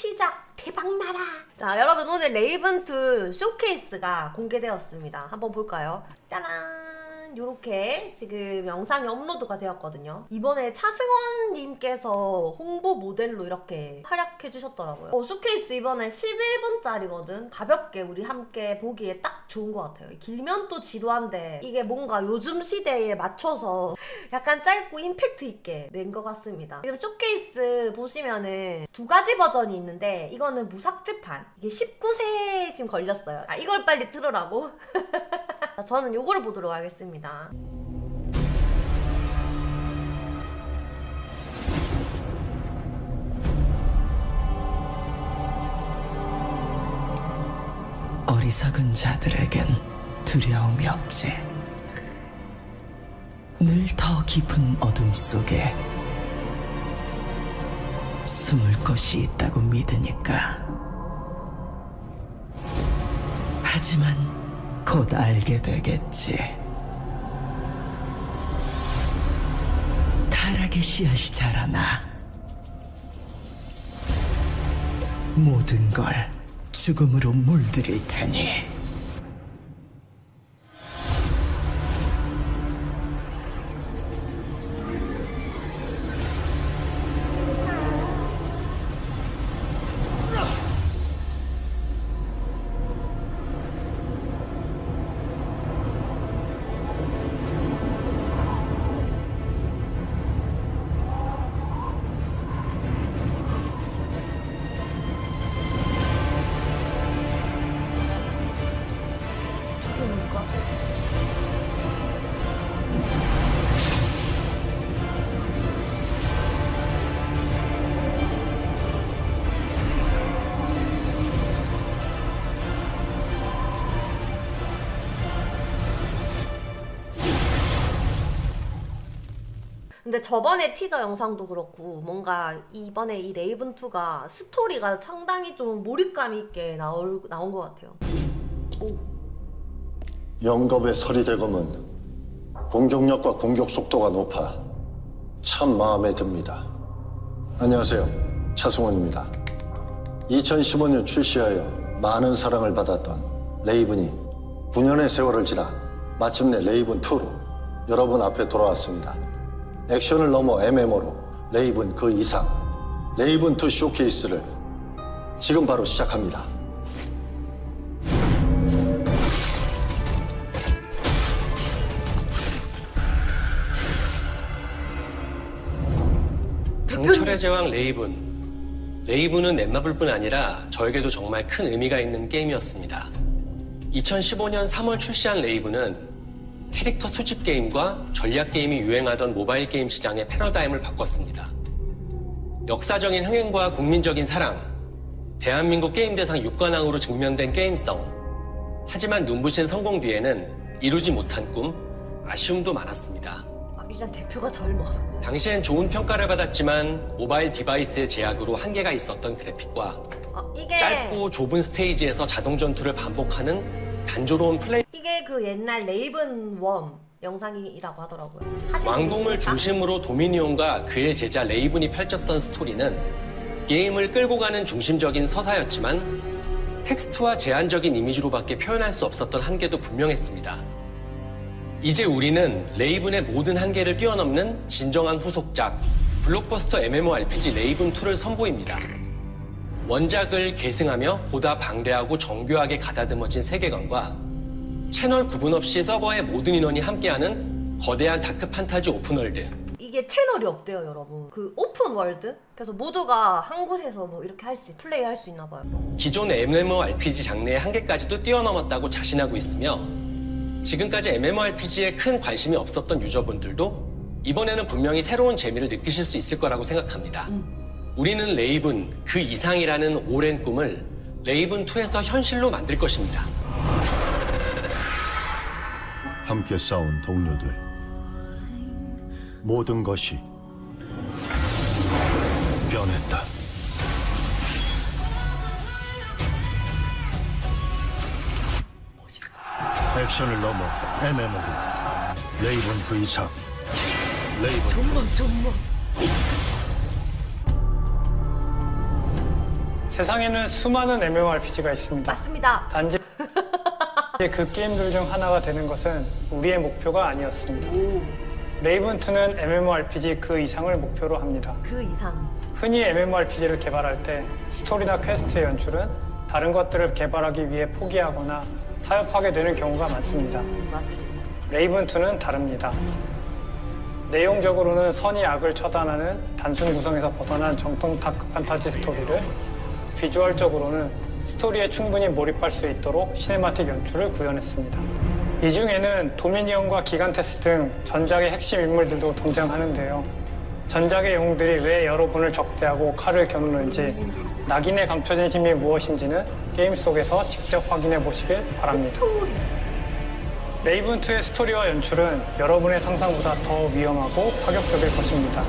시작! 대박나라! 자 여러분 오늘 레이븐2 쇼케이스가 공개되었습니다. 한번 볼까요? 짜란 요렇게 지금 영상이 업로드가 되었거든요 이번에 차승원님께서 홍보 모델로 이렇게 활약해 주셨더라고요 어, 쇼케이스 이번에 11분짜리거든 가볍게 우리 함께 보기에 딱 좋은 것 같아요 길면 또 지루한데 이게 뭔가 요즘 시대에 맞춰서 약간 짧고 임팩트 있게 낸 것 같습니다. 지금 쇼케이스 보시면은 두 가지 버전이 있는데 이거는 무삭제판. 이게 19세 지금 걸렸어요. 아 이걸 빨리 들으라고. 자, 저는 요거를 보도록 하겠습니다. 어리석은 자들에겐 두려움이 없지. 늘 더 깊은 어둠 속에 숨을 것이 있다고 믿으니까. 하지만 곧 알게 되겠지. 타락의 씨앗이 자라나 모든 걸 죽음으로 물들일 테니. 근데 저번에 티저 영상도 그렇고 뭔가 이번에 이 레이븐 2가 스토리가 상당히 좀 몰입감 있게 나올 나온 것 같아요. 오. 영겁의 서리대검은 공격력과 공격 속도가 높아 참 마음에 듭니다. 안녕하세요. 차승원입니다. 2015년 출시하여 많은 사랑을 받았던 레이븐이 9년의 세월을 지나 마침내 레이븐2로 여러분 앞에 돌아왔습니다. 액션을 넘어 MMO로 레이븐 그 이상 레이븐 2 쇼케이스를 지금 바로 시작합니다. 강철의 제왕 레이븐. 레이븐은 넷마블뿐 아니라 저에게도 정말 큰 의미가 있는 게임이었습니다. 2015년 3월 출시한 레이븐은 캐릭터 수집 게임과 전략 게임이 유행하던 모바일 게임 시장의 패러다임을 바꿨습니다. 역사적인 흥행과 국민적인 사랑, 대한민국 게임 대상 6관왕으로 증명된 게임성. 하지만 눈부신 성공 뒤에는 이루지 못한 꿈, 아쉬움도 많았습니다. 아, 일단 대표가 젊어. 당시엔 좋은 평가를 받았지만 모바일 디바이스의 제약으로 한계가 있었던 그래픽과 어, 이게 짧고 좁은 스테이지에서 자동 전투를 반복하는 단조로운 플레이 이게 그 옛날 레이븐 원 영상이라고 하더라고요. 하시는 분 왕궁을? 중심으로 도미니온과 그의 제자 레이븐이 펼쳤던 스토리는 게임을 끌고 가는 중심적인 서사였지만 텍스트와 제한적인 이미지로밖에 표현할 수 없었던 한계도 분명했습니다. 이제 우리는 레이븐의 모든 한계를 뛰어넘는 진정한 후속작 블록버스터 MMORPG 레이븐 2를 선보입니다. 원작을 계승하며 보다 방대하고 정교하게 가다듬어진 세계관과 채널 구분 없이 서버의 모든 인원이 함께하는 거대한 다크 판타지 오픈월드 이게 채널이 없대요, 여러분. 그 오픈 월드? 그래서 모두가 한 곳에서 뭐 이렇게 할 수, 플레이 할 수 있나 봐요. 기존 MMORPG 장르의 한계까지도 뛰어넘었다고 자신하고 있으며 지금까지 MMORPG에 큰 관심이 없었던 유저분들도 이번에는 분명히 새로운 재미를 느끼실 수 있을 거라고 생각합니다. 우리는 레이븐 그 이상이라는 오랜 꿈을 레이븐 2에서 현실로 만들 것입니다. 함께 싸운 동료들 모든 것이 변했다. 액션을 넘어 MMO로 레이븐 그 이상 레이븐 세상에는 수많은 MMORPG가 있습니다. 맞습니다. 단지 그 게임들 중 하나가 되는 것은 우리의 목표가 아니었습니다. 레이븐2는 MMORPG 그 이상을 목표로 합니다. 그 이상. 흔히 MMORPG를 개발할 때 스토리나 퀘스트의 연출은 다른 것들을 개발하기 위해 포기하거나 타협하게 되는 경우가 많습니다. 맞지. 레이븐2는 다릅니다. 내용적으로는 선이 악을 처단하는 단순 구성에서 벗어난 정통 다크 판타지 스토리를 비주얼적으로는 스토리에 충분히 몰입할 수 있도록 시네마틱 연출을 구현했습니다. 이 중에는 도미니언과 기간테스 등 전작의 핵심 인물들도 등장하는데요. 전작의 영웅들이 왜 여러분을 적대하고 칼을 겨누는지 낙인에 감춰진 힘이 무엇인지는 게임 속에서 직접 확인해 보시길 바랍니다. 레이븐2의 스토리와 연출은 여러분의 상상보다 더 위험하고 파격적일 것입니다.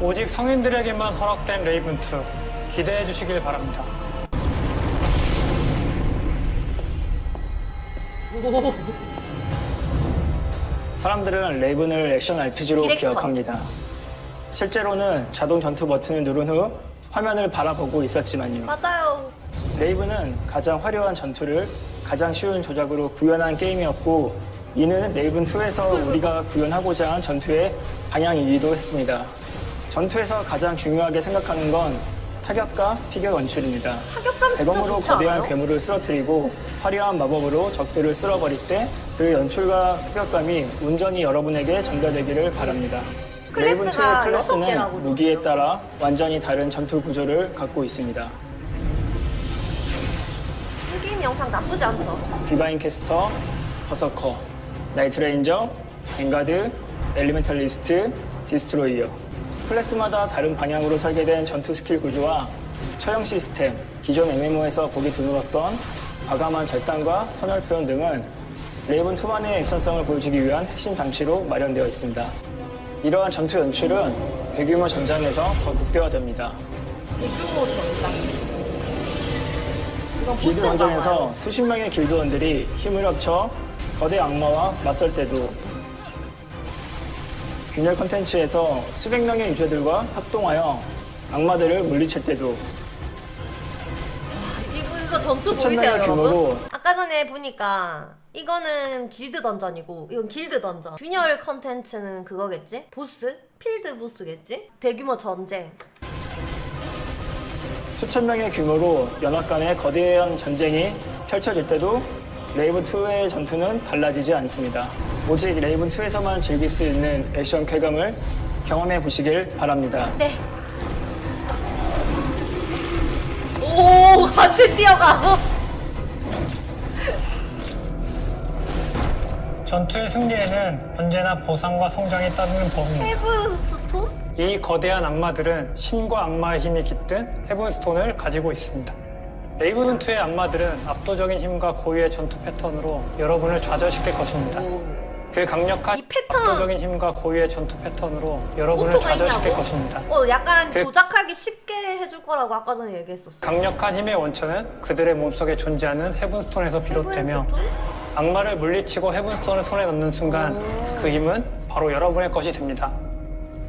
오직 성인들에게만 허락된 레이븐2 기대해 주시길 바랍니다. 오. 사람들은 레이븐을 액션 RPG로 디렉터. 기억합니다. 실제로는 자동 전투 버튼을 누른 후 화면을 바라보고 있었지만요. 맞아요. 레이븐은 가장 화려한 전투를 가장 쉬운 조작으로 구현한 게임이었고 이는 레이븐 2에서 우리가 구현하고자 한 전투의 방향이기도 했습니다. 전투에서 가장 중요하게 생각하는 건 타격과 피격 연출입니다. 타격감 진짜 대검으로 좋지 거대한 않아요? 괴물을 쓰러뜨리고 화려한 마법으로 적들을 쓸어버릴 때 그 연출과 타격감이 온전히 여러분에게 전달되기를 바랍니다. 클래스가 레이븐2의 여섯 클래스는 무기에. 따라 완전히 다른 전투 구조를 갖고 있습니다. 이 게임 영상 나쁘지 않죠? 디바인 캐스터, 버서커, 나이트 레인저, 뱅가드, 엘리멘탈리스트, 디스트로이어. 클래스마다 다른 방향으로 설계된 전투 스킬 구조와 처형 시스템, 기존 MMO에서 보기 드물었던 과감한 절단과 선열 표현 등은 레이븐 2만의 액션성을 보여주기 위한 핵심 장치로 마련되어 있습니다. 이러한 전투 연출은 대규모 전장에서 더 극대화됩니다. 대규모 전장. 길드 봐요. 수십 명의 길드원들이 힘을 합쳐 거대 악마와 맞설 때도 균열 컨텐츠에서 수백 명의 유저들과 합동하여 악마들을 물리칠 때도 이거, 이거 전투 수천 보이세요, 명의 여러분? 규모로 아까 전에 보니까 이거는 길드 던전이고 이건 길드 던전. 균열 컨텐츠는 그거겠지? 보스? 필드 보스겠지? 대규모 전쟁. 수천 명의 규모로 연합 간의 거대한 전쟁이 펼쳐질 때도 레이븐2의 전투는 달라지지 않습니다. 오직 레이븐 2에서만 즐길 수 있는 액션 쾌감을 경험해 보시길 바랍니다. 네. 오, 같이 뛰어가. 전투의 승리에는 언제나 보상과 성장이 따르는 법입니다. 헤브스톤? 이 거대한 악마들은 신과 악마의 힘이 깃든 헤븐스톤을 가지고 있습니다. 레이븐2의 악마들은 압도적인 힘과 고유의 전투 패턴으로 여러분을 좌절시킬 것입니다. 그 강력한 이 패턴 압도적인 힘과 고유의 전투 패턴으로 여러분을 오토가 좌절시킬 있냐고? 것입니다. 어, 약간 그- 조작하기 쉽게 해줄 거라고 아까 전에 얘기했었어. 강력한 힘의 원천은 그들의 몸속에 존재하는 헤븐스톤에서 비롯되며 헤븐스톤? 악마를 물리치고 헤븐스톤을 손에 넣는 순간 그 힘은 바로 여러분의 것이 됩니다.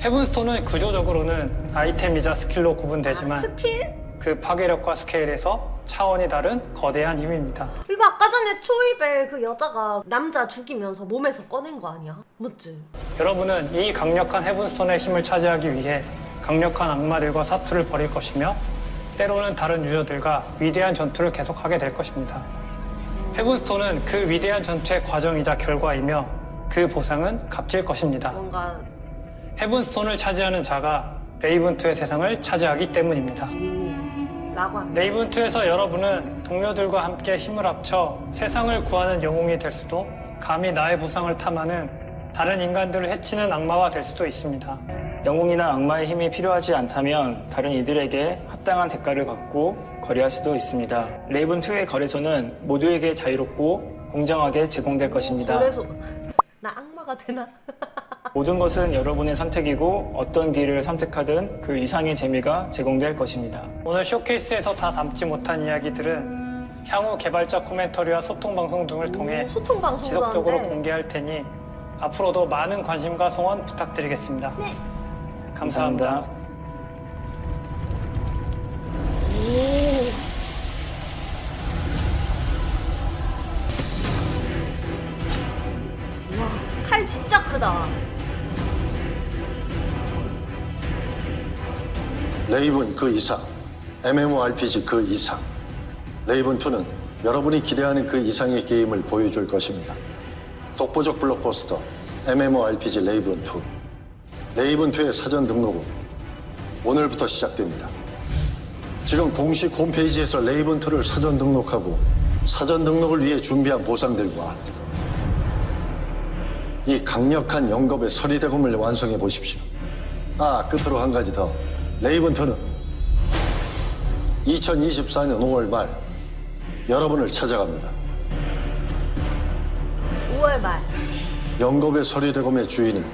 헤븐스톤은 구조적으로는 아이템이자 스킬로 구분되지만 스킬? 그 파괴력과 스케일에서 차원이 다른 거대한 힘입니다. 이거 아까 전에 초입에 그 여자가 남자 죽이면서 몸에서 꺼낸 거 아니야? 맞지? 여러분은 이 강력한 헤븐스톤의 힘을 차지하기 위해 강력한 악마들과 사투를 벌일 것이며 때로는 다른 유저들과 위대한 전투를 계속하게 될 것입니다. 헤븐스톤은 그 위대한 전투의 과정이자 결과이며 그 보상은 값질 것입니다. 뭔가 헤븐스톤을 차지하는 자가 레이븐2의 세상을 차지하기 때문입니다. 라고 합니다. 레이븐2에서 여러분은 동료들과 함께 힘을 합쳐 세상을 구하는 영웅이 될 수도 감히 나의 보상을 탐하는 다른 인간들을 해치는 악마가 될 수도 있습니다. 영웅이나 악마의 힘이 필요하지 않다면 다른 이들에게 합당한 대가를 받고 거래할 수도 있습니다. 레이븐2의 거래소는 모두에게 자유롭고 공정하게 제공될 것입니다. 그래서 나 악마가 되나? 모든 것은 여러분의 선택이고 어떤 길을 선택하든 그 이상의 재미가 제공될 것입니다. 오늘 쇼케이스에서 다 담지 못한 이야기들은 향후 개발자 코멘터리와 소통 방송 등을 통해 소통 방송도 지속적으로 하는데 공개할 테니 앞으로도 많은 관심과 성원 부탁드리겠습니다. 네. 감사합니다. 감사합니다. 레이븐 그 이상, MMORPG 그 이상. 레이븐 2는 여러분이 기대하는 그 이상의 게임을 보여줄 것입니다. 독보적 블록버스터 MMORPG 레이븐 2. 레이븐 2의 사전 등록은 오늘부터 시작됩니다. 지금 공식 홈페이지에서 레이븐 2를 사전 등록하고 사전 등록을 위해 준비한 보상들과 이 강력한 영겁의 서리 대금을 완성해 보십시오. 아, 끝으로 한 가지 더. 레이븐 2는 2024년 5월 말 여러분을 찾아갑니다. 5월 말. 영겁의 서리대금의 주인은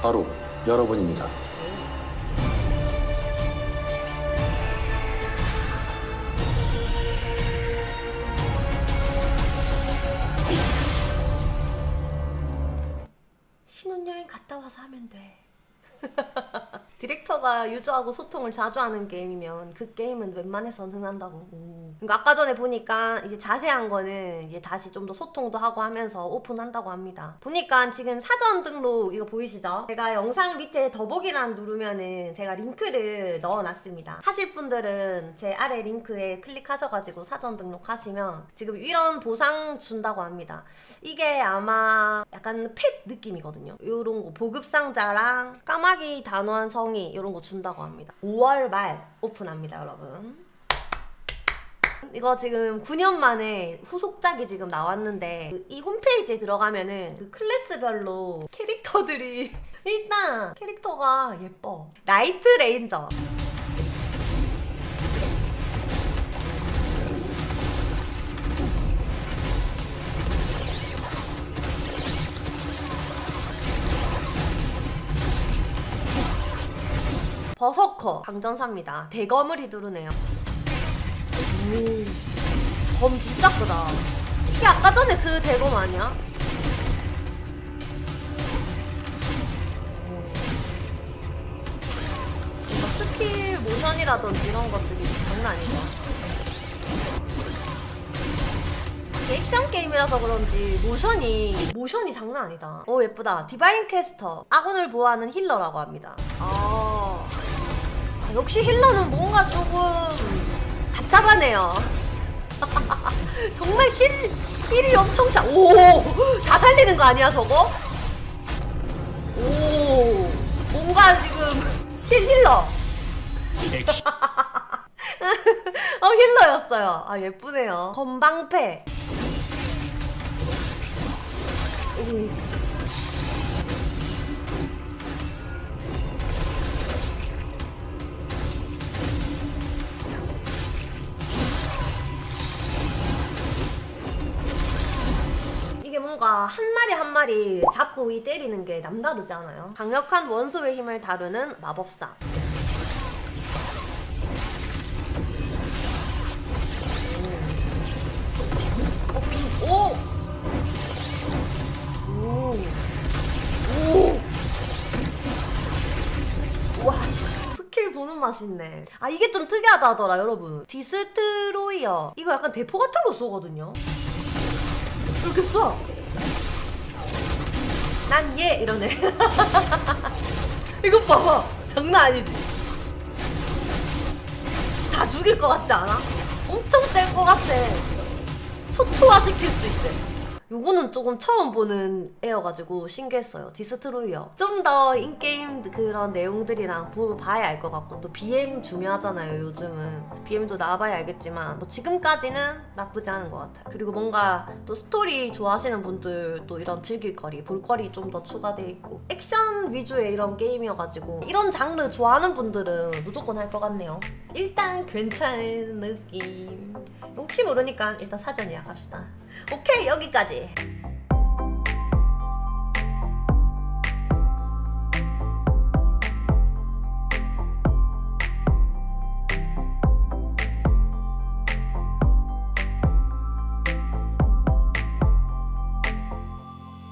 바로 여러분입니다. 신혼여행 갔다 와서 하면 돼. 디렉터가 유저하고 소통을 자주 하는 게임이면 그 게임은 웬만해선 흥한다고. 오. 그러니까 아까 전에 보니까 이제 자세한 거는 이제 다시 좀 더 소통도 하고 하면서 오픈한다고 합니다. 보니까 지금 사전 등록 이거 보이시죠? 제가 영상 밑에 더보기란 누르면은 제가 링크를 넣어놨습니다. 하실 분들은 제 아래 링크에 클릭하셔가지고 사전 등록하시면 지금 이런 보상 준다고 합니다. 이게 아마 약간 펫 느낌이거든요. 요런 거 보급 상자랑 까마귀 단호한 성이 요런 거 준다고 합니다. 5월 말 오픈합니다, 여러분. 이거 지금 9년 만에 후속작이 지금 나왔는데 그 이 홈페이지에 들어가면은 그 클래스별로 캐릭터들이 일단 캐릭터가 예뻐. 나이트 레인저. 버서커 강전사입니다. 대검을 휘두르네요. 오, 검 진짜 크다. 이게 아까 전에 그 대검 아니야? 뭔가 스킬 모션이라든지 이런 것들이 장난 아니죠. 이게 액션 게임이라서 그런지 모션이 모션이 장난 아니다. 오 예쁘다. 디바인 캐스터 아군을 보호하는 힐러라고 합니다. 아, 아, 역시 힐러는 뭔가 조금 답답하네요. 정말 힐 힐이 엄청 잘. 오, 다 살리는 거 아니야 저거? 오, 뭔가 지금 힐 힐러. 어 힐러였어요. 아 예쁘네요. 건방패. 오. 뭔가 한 마리 한 마리 잡고 위 때리는 게 남다르지 않아요? 강력한 원소의 힘을 다루는 마법사. 보는 맛이 있네. 아, 이게 좀 특이하다 하더라, 여러분. 디스트로이어. 이거 약간 대포 같은 거 쏘거든요? 이렇게 쏴. 난 얘! 이러네. 이거 봐봐. 장난 아니지? 다 죽일 것 같지 않아? 엄청 셀 것 같아. 초토화 시킬 수 있대. 요거는 조금 처음 보는 애여가지고 신기했어요. 디스트로이어. 좀 더 인게임 그런 내용들이랑 보, 봐야 알 것 같고, 또 BM 중요하잖아요, 요즘은. BM도 나와봐야 알겠지만, 뭐 지금까지는 나쁘지 않은 것 같아요. 그리고 뭔가 또 스토리 좋아하시는 분들도 이런 즐길거리, 볼거리 좀 더 추가돼 있고, 액션 위주의 이런 게임이어가지고, 이런 장르 좋아하는 분들은 무조건 할 것 같네요. 일단 괜찮은 느낌. 혹시 모르니까 일단 사전 예약합시다. 오케이, 여기까지.